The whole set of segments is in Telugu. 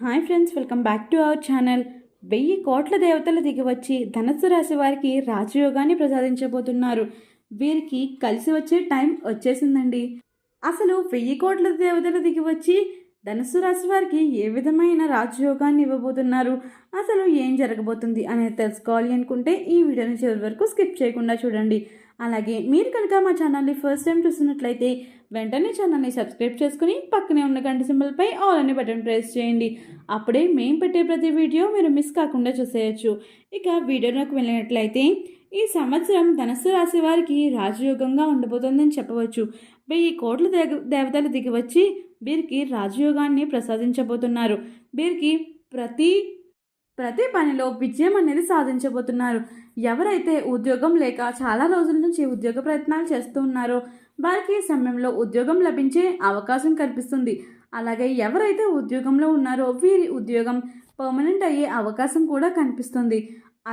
Hi friends welcome back to our channel. వెయ్యి కోట్ల దేవతలు దిగివచ్చి ధనస్సు రాశి వారికి రాజయోగాన్ని ప్రసాదించబోతున్నారు. వీరికి కలిసి వచ్చే టైం వచ్చేసిందండి. అసలు వెయ్యి కోట్ల దేవతలు దిగివచ్చి ధనస్సు రాశి వారికి ఏ విధమైన రాజయోగాన్ని ఇవ్వబోతున్నారు? అసలు ఏం జరగబోతుంది అనేది తెలుసుకోవాలి అనుకుంటే ఈ వీడియోని చివరి వరకు స్కిప్ చేయకుండా చూడండి. అలాగే మీరు కనుక మా ఛానల్ని ఫస్ట్ టైం చూస్తున్నట్లయితే వెంటనే ఛానల్ని సబ్స్క్రైబ్ చేసుకుని పక్కనే ఉన్న గంట సింబల్పై ఆల్ అనే బటన్ ప్రెస్ చేయండి. అప్పుడే మేము పెట్టే ప్రతి వీడియో మీరు మిస్ కాకుండా చూసేయచ్చు. ఇక వీడియోలోకి వెళ్ళినట్లయితే ఈ సంవత్సరం ధనస్సు రాశి వారికి రాజయోగంగా ఉండబోతోందని చెప్పవచ్చు. వెయ్యి కోట్ల దేవ దేవతలు దిగి వచ్చి వీరికి రాజయోగాన్ని ప్రసాదించబోతున్నారు. వీరికి ప్రతి ప్రతి పనిలో విజయం అనేది సాధించబోతున్నారు. ఎవరైతే ఉద్యోగం లేక చాలా రోజుల నుంచి ఉద్యోగ ప్రయత్నాలు చేస్తూ ఉన్నారో వారికి ఈ సమయంలో ఉద్యోగం లభించే అవకాశం కనిపిస్తుంది అలాగే ఎవరైతే ఉద్యోగంలో ఉన్నారో వీరి ఉద్యోగం పర్మనెంట్ అయ్యే అవకాశం కూడా కనిపిస్తుంది.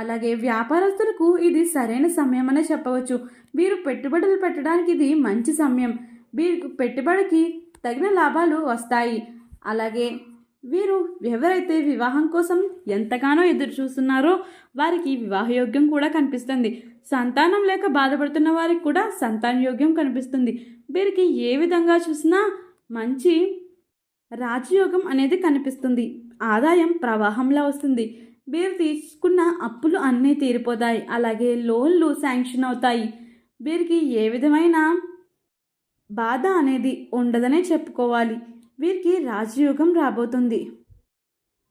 అలాగే వ్యాపారస్తులకు ఇది సరైన సమయం అనే చెప్పవచ్చు. వీరు పెట్టుబడులు పెట్టడానికి ఇది మంచి సమయం. వీరికి పెట్టుబడికి తగిన లాభాలు వస్తాయి. అలాగే వీరు ఎవరైతే వివాహం కోసం ఎంతగానో ఎదురు చూస్తున్నారో వారికి వివాహయోగ్యం కూడా కనిపిస్తుంది. సంతానం లేక బాధపడుతున్న వారికి కూడా సంతానయోగ్యం కనిపిస్తుంది. వీరికి ఏ విధంగా చూసినా మంచి రాజయోగం అనేది కనిపిస్తుంది. ఆదాయం ప్రవాహంలా వస్తుంది. వీరు తీసుకున్న అప్పులు అన్నీ తీరిపోతాయి. అలాగే లోన్లు శాంక్షన్ అవుతాయి. వీరికి ఏ విధమైన బాధ అనేది ఉండదనే చెప్పుకోవాలి. వీరికి రాజయోగం రాబోతుంది.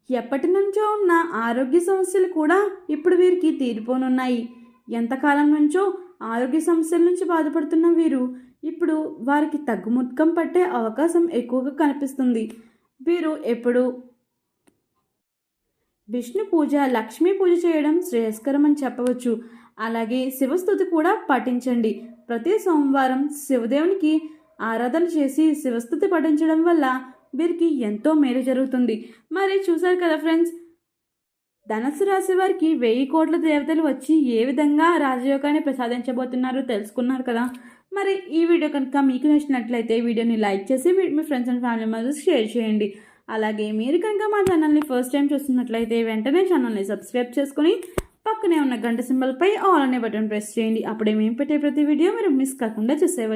ఎప్పటి నుంచో ఉన్న ఆరోగ్య సమస్యలు కూడా ఇప్పుడు వీరికి తీరిపోనున్నాయి. ఎంతకాలం నుంచో ఆరోగ్య సమస్యల నుంచి బాధపడుతున్న వీరు ఇప్పుడు వారికి తగ్గుముఖం పట్టే అవకాశం ఎక్కువగా కనిపిస్తుంది. వీరు ఎప్పుడు విష్ణు పూజ లక్ష్మీ పూజ చేయడం శ్రేయస్కరం అని చెప్పవచ్చు. అలాగే శివస్థుతి కూడా పాటించండి. ప్రతి సోమవారం శివదేవునికి ఆరాధన చేసి శివస్థుతి పఠించడం వల్ల వీరికి ఎంతో మేలు జరుగుతుంది. మరి చూశారు కదా ఫ్రెండ్స్? ధనస్సు రాశి వారికి వెయ్యి కోట్ల దేవతలు వచ్చి ఏ విధంగా రాజయోగాన్ని ప్రసాదించబోతున్నారో తెలుసుకున్నారు కదా? మరి ఈ వీడియో కనుక మీకు నచ్చినట్లయితే వీడియోని లైక్ చేసి మీ మీ friends and family members share చేయండి. అలాగే మీరు కనుక మా ఛానల్ని ఫస్ట్ టైం చూస్తున్నట్లయితే వెంటనే ఛానల్ని సబ్స్క్రైబ్ చేసుకుని పక్కనే ఉన్న గంట సింబల్పై ఆల్ అనే బటన్ ప్రెస్ చేయండి. అప్పుడే మేము పెట్టే ప్రతి వీడియో మీరు మిస్ కాకుండా చూసేవచ్చు